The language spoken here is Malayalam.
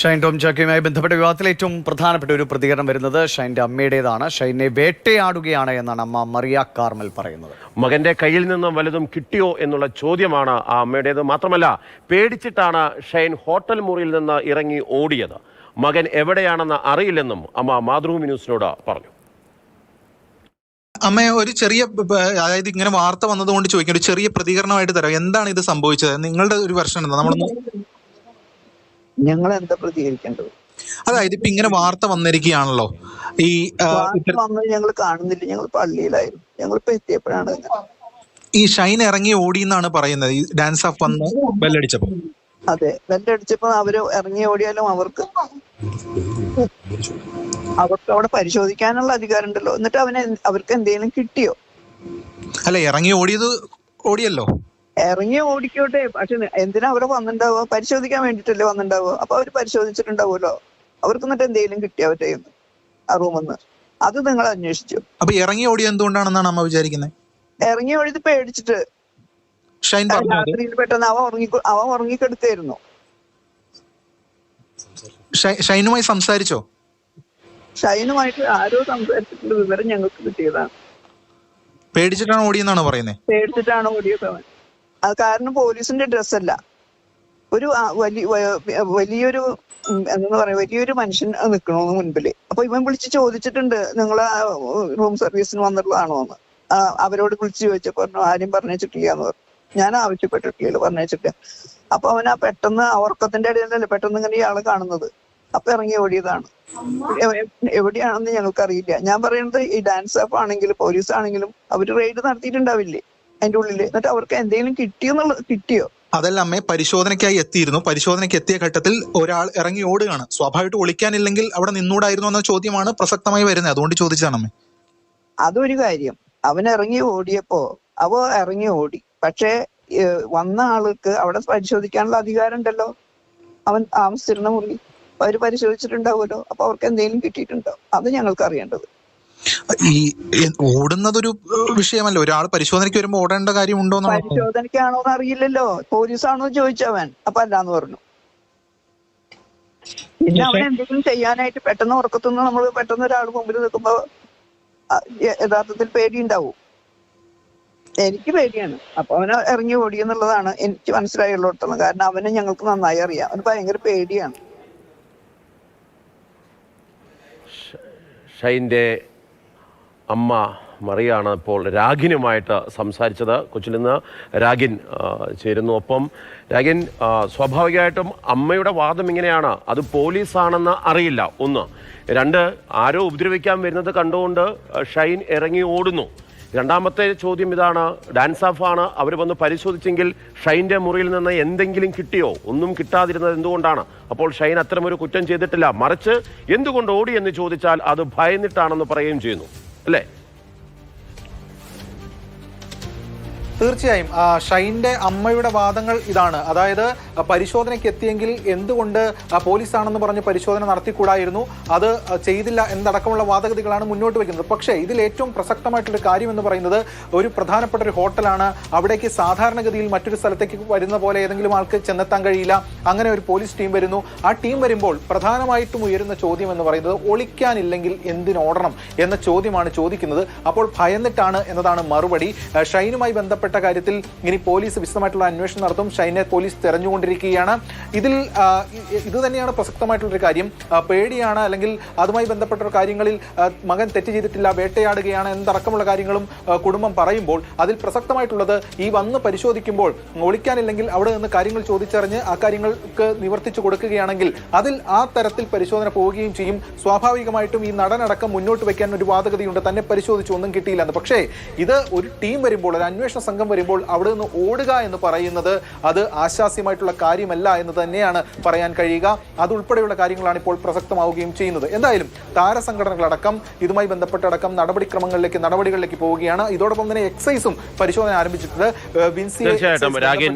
ഷൈൻ ടോം ചാക്കയുമായി ബന്ധപ്പെട്ട വിവാദത്തിൽ ഏറ്റവും പ്രധാനപ്പെട്ട ഒരു പ്രതികരണം വരുന്നത് ഷൈന്റെ അമ്മയുടേതാണ്. ഷൈനെ വേട്ടയാടുകയാണ് എന്നാണ് അമ്മ മറിയ കാർമൽ പറയുന്നത്. മകന്റെ കയ്യിൽ നിന്നും വലുതും കിട്ടിയോ എന്നുള്ള ചോദ്യമാണ് ആ അമ്മയുടേത്. മാത്രമല്ല പേടിച്ചിട്ടാണ് ഷൈൻ ഹോട്ടൽ മുറിയിൽ നിന്ന് ഇറങ്ങി ഓടിയത്. മകൻ എവിടെയാണെന്ന് അറിയില്ലെന്നും അമ്മ മാതൃഭൂമി ന്യൂസിനോട് പറഞ്ഞു. അമ്മ ഒരു ചെറിയ അതായത് ഇങ്ങനെ വാർത്ത വന്നതുകൊണ്ട് ചോദിക്കും. ഒരു ചെറിയ പ്രതികരണമായിട്ട് തരാം. എന്താണ് ഇത് സംഭവിച്ചത്? നിങ്ങളുടെ ഒരു വെർഷൻ എന്താ? നമ്മളൊന്ന് ഞങ്ങൾ എന്താ പ്രതികരിക്കേണ്ടത്? അതായത് ഇപ്പൊ ഇങ്ങനെ വാർത്ത വന്നിരിക്കുകയാണല്ലോ. ഈ വന്നത് ഞങ്ങൾ കാണുന്നില്ല. ഞങ്ങൾ പള്ളിയിലായിരുന്നു. ഞങ്ങൾ ഇപ്പൊ എത്തിയപ്പോഴാണ് ഈ ഷൈൻ ഇറങ്ങി ഓടി എന്നാണ് പറയുന്നത്. ഈ ഡാൻസ് ഓഫ് വന്ന് ബെല്ലടിച്ചപ്പോ. അതെ. ബെല്ലടിച്ചപ്പോ അവർ ഇറങ്ങി ഓടിയാലും അവർക്ക് അവർക്ക് അവിടെ പരിശോധിക്കാനുള്ള അധികാരം ഉണ്ടല്ലോ എന്നിട്ട് അവന് അവർക്ക് എന്തെങ്കിലും കിട്ടിയോ? അല്ല ഇറങ്ങി ഓടിയത് ഓടിയല്ലോ. ഇറങ്ങി ഓടിക്കോട്ടെ. പക്ഷെ എന്തിനാ അവിടെ വന്നിണ്ടാവുക? പരിശോധിക്കാൻ വേണ്ടിട്ടല്ലേ വന്നിണ്ടാവുക? അപ്പൊ അവർ പരിശോധിച്ചിട്ടുണ്ടാവുമല്ലോ. അവർക്ക് എന്നിട്ട് എന്തെങ്കിലും കിട്ടിയോ അവരുടെ ആ റൂമിന്ന് അത് നിങ്ങൾ അന്വേഷിച്ചു. അപ്പൊ ഇറങ്ങി ഓടി എന്തുകൊണ്ടാണെന്നാണ് അമ്മ വിചാരിക്കുന്നത് ഇറങ്ങി ഓടിയത് പേടിച്ചിട്ട്. രാത്രിയിൽ പെട്ടെന്ന് അവ ഉറങ്ങി അവൻ ഉറങ്ങിക്കെടുത്തായിരുന്നു. ഷൈനുമായി സംസാരിച്ചോ? ഷൈനുമായിട്ട് ആരോ സംസാരിച്ചിട്ടുള്ള വിവരം ഞങ്ങൾക്ക് കിട്ടിയതാണ്. പേടിച്ചിട്ടാണ് ഓടിയെന്നാണ് പറയുന്നത് പേടിച്ചിട്ടാണ് ഓടിയത് അവൻ. അത് കാരണം പോലീസിന്റെ ഡ്രസ്സല്ല. ഒരു വലിയ വലിയൊരു എന്താ പറയാ വലിയൊരു മനുഷ്യൻ നിൽക്കണു മുൻപിൽ. അപ്പൊ ഇവൻ വിളിച്ച് ചോദിച്ചിട്ടുണ്ട് നിങ്ങൾ റൂം സർവീസിന് വന്നിട്ടുള്ളതാണോ എന്ന്? അവരോട് വിളിച്ച് ചോദിച്ചപ്പോ പറഞ്ഞു ആരും പറഞ്ഞിട്ടില്ല എന്ന് പറഞ്ഞു. ഞാൻ ആവശ്യപ്പെട്ടിട്ടില്ല പറഞ്ഞിട്ടില്ല അപ്പൊ അവൻ ആ പെട്ടെന്ന് ഉറക്കത്തിന്റെ ഇടയിലല്ലേ പെട്ടെന്ന് ഇങ്ങനെ ഇയാൾ കാണുന്നത്. അപ്പൊ ഇറങ്ങി ഓടിയതാണ്. എവിടെയാണെന്ന് ഞങ്ങൾക്ക് അറിയില്ല ഞാൻ പറയുന്നത് ഈ ഡാൻസ് ആപ്പ് ആണെങ്കിലും പോലീസ് ആണെങ്കിലും അവർ റെയ്ഡ് നടത്തിയിട്ടുണ്ടാവില്ലേ? അതിന്റെ ഉള്ളിൽ. എന്നിട്ട് അവർക്ക് എന്തെങ്കിലും കിട്ടിയോന്നുള്ള കിട്ടിയോ? അതല്ല അമ്മേ പരിശോധനയ്ക്കായി എത്തിയിരുന്നു. പരിശോധനയ്ക്ക് എത്തിയ ഘട്ടത്തിൽ ഒരാൾ ഇറങ്ങി ഓടുകയാണ്. സ്വാഭാവികമായിട്ട് ഒളിക്കാനില്ലെങ്കിൽ അവിടെ നിന്നൂടായിരുന്നു എന്ന ചോദ്യമാണ് പ്രസക്തമായി വരുന്നത്. അതുകൊണ്ട് ചോദിച്ചതാണ് അമ്മേ. അതൊരു കാര്യം. അവൻ ഇറങ്ങി ഓടിയപ്പോ അവ ഇറങ്ങി ഓടി. പക്ഷേ വന്ന ആൾക്ക് അവിടെ പരിശോധിക്കാനുള്ള അധികാരം ഉണ്ടല്ലോ. അവൻ താമസിച്ചിരുന്ന മുറി അവർ പരിശോധിച്ചിട്ടുണ്ടാവുമല്ലോ. അപ്പൊ അവർക്ക് എന്തെങ്കിലും കിട്ടിയിട്ടുണ്ടോ? അത് ഞങ്ങൾക്ക് അറിയേണ്ടത്. ഈ ഓടുന്നത് ഓടുന്നതൊരു വിഷയമല്ല. ഒരാൾ പരിശോധനയ്ക്ക് വരുമ്പോൾ ഓടേണ്ട കാര്യമുണ്ടോ ഉണ്ടോ പരിശോധനയ്ക്കാണോ എന്ന് അറിയില്ലല്ലോ. പോലീസാണോ ചോദിച്ചവൻ. അപ്പൊ അല്ലാന്ന് പറഞ്ഞു. പിന്നെ അവൻ എന്തെങ്കിലും ചെയ്യാനായിട്ട് പെട്ടെന്ന് ഉറക്കത്തുനിന്ന് നമ്മൾ പെട്ടെന്ന് ഒരാൾ മുമ്പിൽ നിൽക്കുമ്പോ യഥാർത്ഥത്തിൽ പേടിയുണ്ടാവും. എനിക്ക് പേടിയാണ്. അപ്പൊ അവന് ഇറങ്ങി ഓടി എന്നുള്ളതാണ് എനിക്ക് മനസ്സിലായുള്ളിടത്തോളം. കാരണം അവനെ ഞങ്ങൾക്ക് നന്നായി അറിയാം. അവന് ഭയങ്കര പേടിയാണ്. ഷൈന്റെ അമ്മ മറിയാണ് ഇപ്പോൾ രാഗിനുമായിട്ട് സംസാരിച്ചത്. കൊച്ചിയിൽ നിന്ന് രാഗിൻ ചേരുന്നു. ഒപ്പം രാഗിൻ സ്വാഭാവികമായിട്ടും അമ്മയുടെ വാദം ഇങ്ങനെയാണ്. അത് പോലീസാണെന്ന് അറിയില്ല. ഒന്ന്. രണ്ട് ആരോ ഉപദ്രവിക്കാൻ വരുന്നത് കണ്ടുകൊണ്ട് ഷൈൻ ഇറങ്ങി ഓടുന്നു. രണ്ടാമത്തെ ചോദ്യം ഇതാണ്. ഡാൻസ് ഓഫ് ആണ് അവർ വന്ന് പരിശോധിച്ചെങ്കിൽ ഷൈന്റെ മുറിയിൽ നിന്ന് എന്തെങ്കിലും കിട്ടിയോ? ഒന്നും കിട്ടാതിരുന്നത് എന്തുകൊണ്ടാണ്? അപ്പോൾ ഷൈൻ അത്തരമൊരു കുറ്റം ചെയ്തിട്ടില്ല. മറിച്ച് എന്തുകൊണ്ട് ഓടി എന്ന് ചോദിച്ചാൽ അത് ഭയന്നിട്ടാണെന്ന് പറയുകയും ചെയ്യുന്നു. അല്ലേ തീർച്ചയായും ഷൈന്റെ അമ്മയുടെ വാദങ്ങൾ ഇതാണ്. അതായത് പരിശോധനയ്ക്ക് എത്തിയെങ്കിൽ എന്തുകൊണ്ട് പോലീസാണെന്ന് പറഞ്ഞ് പരിശോധന നടത്തിക്കൂടായിരുന്നു? അത് ചെയ്തില്ല എന്നടക്കമുള്ള വാദഗതികളാണ് മുന്നോട്ട് വയ്ക്കുന്നത്. പക്ഷേ ഇതിൽ ഏറ്റവും പ്രസക്തമായിട്ടൊരു കാര്യം എന്ന് പറയുന്നത് ഒരു പ്രധാനപ്പെട്ട ഒരു ഹോട്ടലാണ്. അവിടേക്ക് സാധാരണഗതിയിൽ മറ്റൊരു സ്ഥലത്തേക്ക് വരുന്ന പോലെ ഏതെങ്കിലും ആൾക്ക് ചെന്നെത്താൻ കഴിയില്ല. അങ്ങനെ ഒരു പോലീസ് ടീം വരുന്നു. ആ ടീം വരുമ്പോൾ പ്രധാനമായിട്ടും ഉയരുന്ന ചോദ്യം എന്ന് പറയുന്നത് ഒളിക്കാനില്ലെങ്കിൽ എന്തിനോടണം എന്ന ചോദ്യമാണ് ചോദിക്കുന്നത്. അപ്പോൾ ഭയന്നിട്ടാണ് എന്നതാണ് മറുപടി. ഷൈനുമായി ബന്ധപ്പെട്ട കാര്യത്തിൽ ഇനി പോലീസ് വിശദമായിട്ടുള്ള അന്വേഷണം നടത്തും. ഷൈനെ പോലീസ് തെരഞ്ഞുകൊണ്ടിരിക്കുകയാണ്. ഇതിൽ ഇത് തന്നെയാണ് പ്രസക്തമായിട്ടുള്ളൊരു കാര്യം. പേടിയാണ് അല്ലെങ്കിൽ അതുമായി ബന്ധപ്പെട്ട കാര്യങ്ങളിൽ മകൻ തെറ്റ് ചെയ്തിട്ടില്ല വേട്ടയാടുകയാണ് എന്നടക്കമുള്ള കാര്യങ്ങളും കുടുംബം പറയുമ്പോൾ അതിൽ പ്രസക്തമായിട്ടുള്ളത് ഈ വന്ന് പരിശോധിക്കുമ്പോൾ ഒളിക്കാനില്ലെങ്കിൽ അവിടെ നിന്ന് കാര്യങ്ങൾ ചോദിച്ചറിഞ്ഞ് ആ കാര്യങ്ങൾക്ക് നിവർത്തിച്ചു കൊടുക്കുകയാണെങ്കിൽ അതിൽ ആ തരത്തിൽ പരിശോധന പോവുകയും ചെയ്യും. സ്വാഭാവികമായിട്ടും ഈ നടനടക്കം മുന്നോട്ട് വയ്ക്കാൻ ഒരു വാദഗതിയുണ്ട്. തന്നെ പരിശോധിച്ചു ഒന്നും കിട്ടിയില്ല എന്ന്. പക്ഷേ ഇത് ഒരു ടീം വരുമ്പോൾ ഒരു അന്വേഷണ സംഘം വരുമ്പോൾ അവിടെ നിന്ന് ഓടുക എന്ന് പറയുന്നത് അത് ആശാസ്യമായിട്ടുള്ള കാര്യമല്ല എന്ന് തന്നെയാണ് പറയാൻ കഴിയുക. അതുൾപ്പെടെയുള്ള കാര്യങ്ങളാണ് ഇപ്പോൾ പ്രസക്തമാവുകയും ചെയ്യുന്നത്. എന്തായാലും താരസംഘടനകളടക്കം ഇതുമായി ബന്ധപ്പെട്ടടക്കം നടപടിക്രമങ്ങളിലേക്ക് നടപടികളിലേക്ക് പോവുകയാണ്. ഇതോടൊപ്പം തന്നെ എക്സൈസും പരിശോധന ആരംഭിച്ചിട്ടുണ്ട്. ഏഹ്